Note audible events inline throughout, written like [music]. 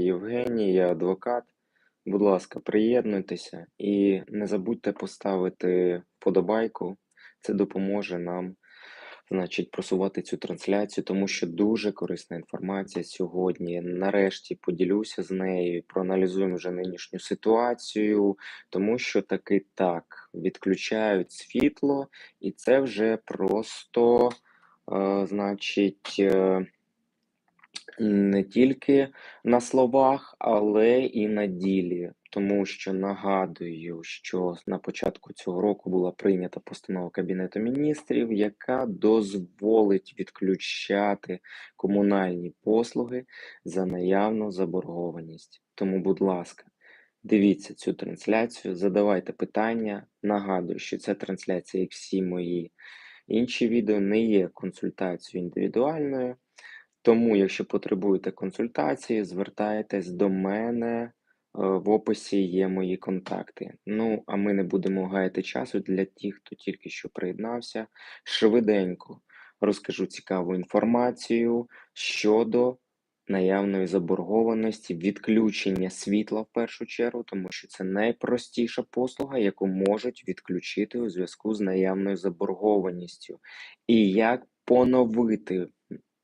Євгеній, я адвокат. Будь ласка, приєднуйтеся і не забудьте поставити вподобайку. Це допоможе нам, значить, просувати цю трансляцію, тому що дуже корисна інформація сьогодні. Нарешті поділюся з нею, проаналізуємо вже нинішню ситуацію, тому що таки так відключають світло, і це вже просто, е, значить. е, не тільки на словах, але і на ділі. Тому що нагадую, що на початку цього року була прийнята постанова Кабінету міністрів, яка дозволить відключати комунальні послуги за наявну заборгованість. Тому, будь ласка, дивіться цю трансляцію, задавайте питання. Нагадую, що ця трансляція, як всі мої інші відео, не є консультацією індивідуальною. Тому, якщо потребуєте консультації, звертайтесь до мене. е, В описі є мої контакти. Ну, а ми не будемо гаяти часу для тих, хто тільки що приєднався. Швиденько розкажу цікаву інформацію щодо наявної заборгованості, відключення світла в першу чергу, тому що це найпростіша послуга, яку можуть відключити у зв'язку з наявною заборгованістю. І як поновити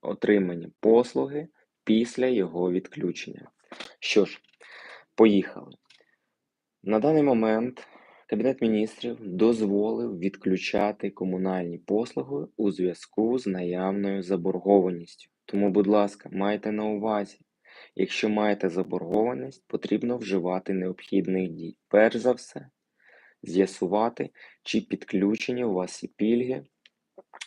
отримані послуги після його відключення. Що ж, поїхали. На даний момент Кабінет міністрів дозволив відключати комунальні послуги у зв'язку з наявною заборгованістю. Тому, будь ласка, майте на увазі, якщо маєте заборгованість, потрібно вживати необхідних дій. Перш за все, з'ясувати, чи підключені у вас і пільги,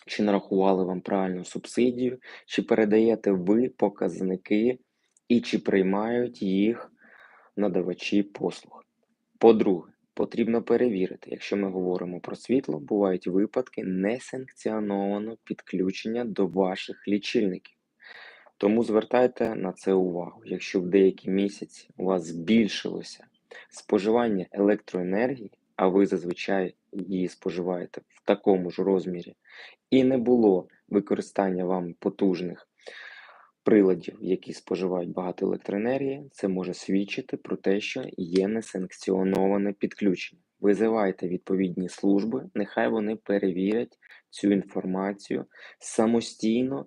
чи нарахували вам правильну субсидію, чи передаєте ви показники і чи приймають їх надавачі послуг. По-друге, потрібно перевірити, якщо ми говоримо про світло, бувають випадки несанкціонованого підключення до ваших лічильників. Тому звертайте на це увагу. Якщо в деякі місяці у вас збільшилося споживання електроенергії, а ви зазвичай її споживаєте в такому ж розмірі, і не було використання вам потужних приладів, які споживають багато електроенергії, це може свідчити про те, що є несанкціоноване підключення. Визивайте відповідні служби, нехай вони перевірять цю інформацію самостійно.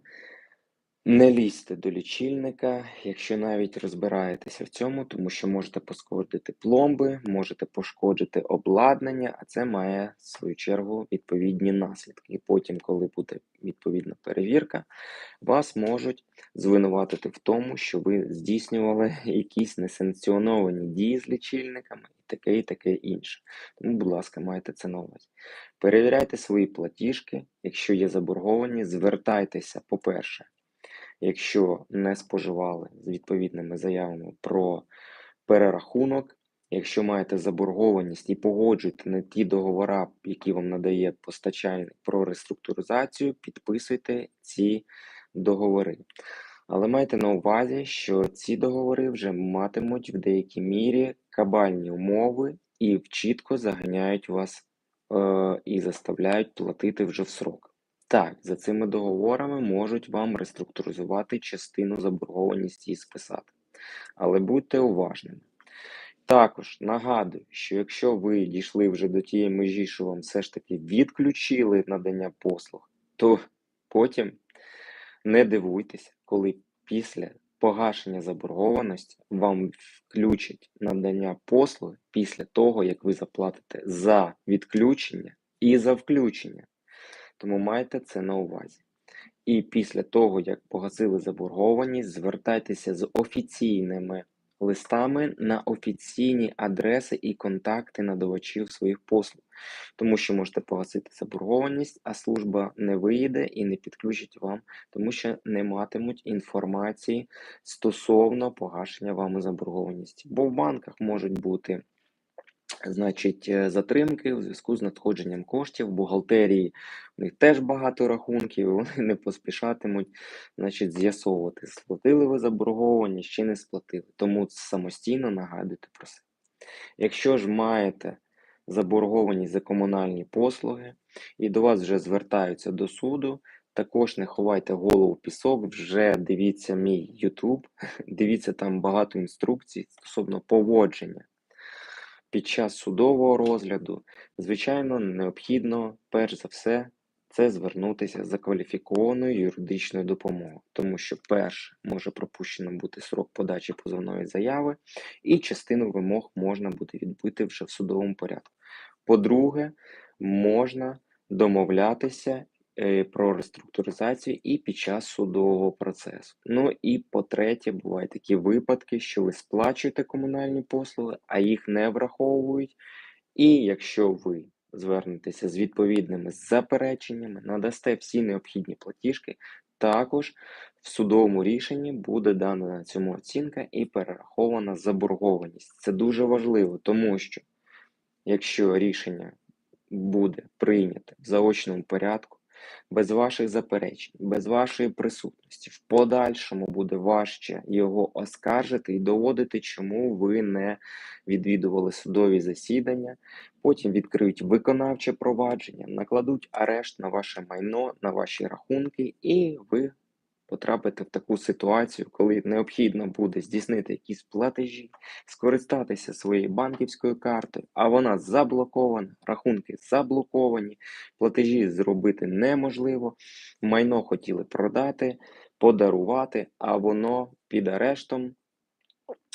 Не лізьте до лічильника, якщо навіть розбираєтеся в цьому, тому що можете пошкодити пломби, можете пошкодити обладнання, а це має в свою чергу відповідні наслідки. І потім, коли буде відповідна перевірка, вас можуть звинуватити в тому, що ви здійснювали [laughs] якісь несанкціоновані дії з лічильниками і таке, і таке інше. Тому, будь ласка, майте це на увазі. Перевіряйте свої платіжки, якщо є заборгованість, звертайтеся, по-перше. Якщо не споживали з відповідними заявами про перерахунок, якщо маєте заборгованість і погоджуєте не ті договори, які вам надає постачальник про реструктуризацію, підписуйте ці договори. Але майте на увазі, що ці договори вже матимуть в деякій мірі кабальні умови і чітко заганяють вас е, і заставляють платити вже в срок. Так, за цими договорами можуть вам реструктуризувати частину заборгованості і списати. Але будьте уважними. Також нагадую, що якщо ви дійшли вже до тієї межі, що вам все ж таки відключили надання послуг, то потім не дивуйтеся, коли після погашення заборгованості вам включать надання послуги після того, як ви заплатите за відключення і за включення. Тому майте це на увазі. І після того, як погасили заборгованість, звертайтеся з офіційними листами на офіційні адреси і контакти надавачів своїх послуг, тому що можете погасити заборгованість, а служба не виїде і не підключить вам, тому що не матимуть інформації стосовно погашення вами заборгованості. Бо в банках можуть бути. Значить, е, затримки у зв'язку з надходженням коштів в бухгалтерії. У них теж багато рахунків, [laughs] вони не поспішатимуть значить, з'ясовувати, сплатили ви заборгованість чи не сплатили. Тому самостійно нагадуйте про це. Якщо ж маєте заборгованість за комунальні послуги і до вас вже звертаються до суду, Також не ховайте голову в пісок, вже дивіться мій YouTube, [laughs] дивіться там багато інструкцій стосовно поводження під час судового розгляду. Звичайно, необхідно, перш за все, це звернутися за кваліфікованою юридичною допомогою, тому що, перше, може пропущено бути срок подачі позовної заяви, і частину вимог можна буде відбити вже в судовому порядку. По-друге, можна домовлятися про реструктуризацію і під час судового процесу. Ну і по-третє, бувають такі випадки, що ви сплачуєте комунальні послуги, а їх не враховують. І якщо ви звернетеся з відповідними запереченнями, надасте всі необхідні платіжки, також в судовому рішенні буде дана на цьому оцінка і перерахована заборгованість. Це дуже важливо, тому що якщо рішення буде прийнято в заочному порядку, без ваших заперечень, без вашої присутності, в подальшому буде важче його оскаржити і доводити, чому ви не відвідували судові засідання, потім відкриють виконавче провадження, накладуть арешт на ваше майно, на ваші рахунки, і ви потрапите в таку ситуацію, коли необхідно буде здійснити якісь платежі, скористатися своєю банківською картою, а вона заблокована, рахунки заблоковані, платежі зробити неможливо, майно хотіли продати, подарувати, а воно під арештом.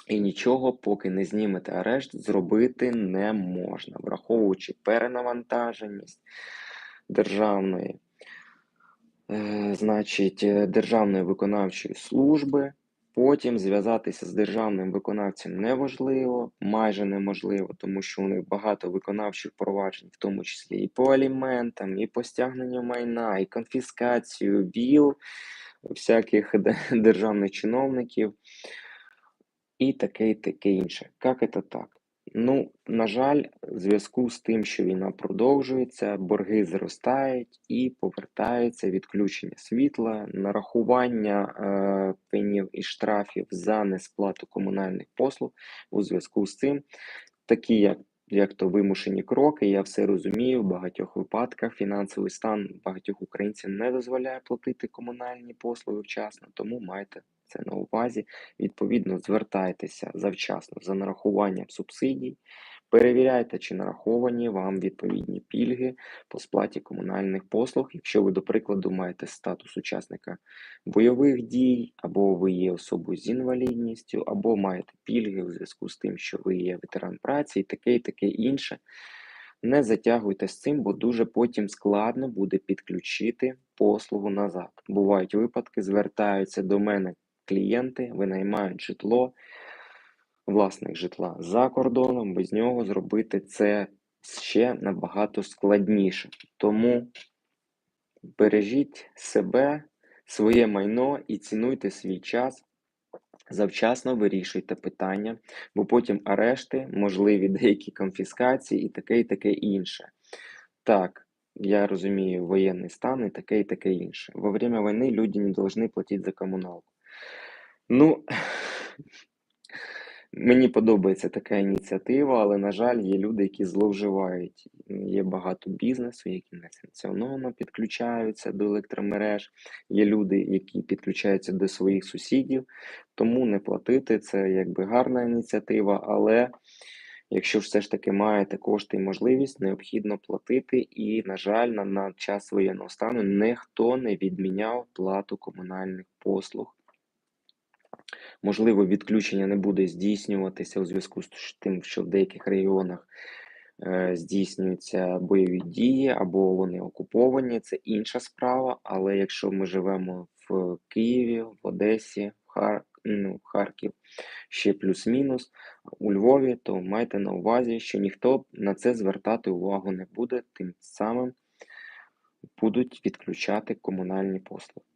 І нічого, поки не знімете арешт, зробити не можна, враховуючи перенавантаженість державної значить, е, Державної виконавчої служби. Потім зв'язатися з державним виконавцем неважливо, майже неможливо, тому що у них багато виконавчих проваджень, в тому числі і по аліментам, і по стягненню майна, і конфіскацію, ВІЛ, всяких [laughs] державних чиновників, і таке, і таке інше. Як це так? Ну, на жаль, в зв'язку з тим, що війна продовжується, борги зростають і повертаються відключення світла, нарахування е, пенів і штрафів за несплату комунальних послуг у зв'язку з цим, такі як як то вимушені кроки, я все розумію. В багатьох випадках фінансовий стан багатьох українців не дозволяє платити комунальні послуги вчасно, тому майте це на увазі. Відповідно, звертайтеся завчасно за нарахуванням субсидій, перевіряйте, чи нараховані вам відповідні пільги по сплаті комунальних послуг. Якщо ви, до прикладу, маєте статус учасника бойових дій, або ви є особою з інвалідністю, або маєте пільги у зв'язку з тим, що ви є ветеран праці, і таке, і таке інше. Не затягуйте з цим, бо дуже потім складно буде підключити послугу назад. Бувають випадки, звертаються до мене клієнти винаймають житло, власник житла за кордоном, без нього зробити це ще набагато складніше. Тому бережіть себе, своє майно і цінуйте свій час. Завчасно вирішуйте питання, бо потім арешти, можливі деякі конфіскації і таке, і таке інше. Так, я розумію воєнний стан і таке, і таке інше. Во время війни люди не повинні платити за комуналку. Ну, мені подобається така ініціатива, але, на жаль, є люди, які зловживають. Є багато бізнесу, які несанкціоновано підключаються до електромереж. Є люди, які підключаються до своїх сусідів, тому не платити це якби гарна ініціатива, але. Якщо все ж таки маєте кошти і можливість, необхідно платити. І, на жаль, на, на час воєнного стану ніхто не відміняв плату комунальних послуг. Можливо, відключення не буде здійснюватися у зв'язку з тим, що в деяких регіонах е, здійснюються бойові дії або вони окуповані, це інша справа. Але якщо ми живемо в Києві, в Одесі, Хар... ну, Харків, ще плюс-мінус, у Львові, то майте на увазі, що ніхто на це звертати увагу не буде, тим самим будуть відключати комунальні послуги.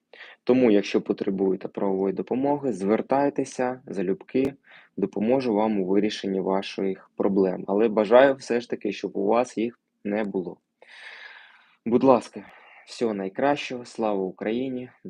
Тому, якщо потребуєте правової допомоги, звертайтеся залюбки, допоможу вам у вирішенні ваших проблем. Але бажаю все ж таки, щоб у вас їх не було. Будь ласка, всього найкращого, слава Україні!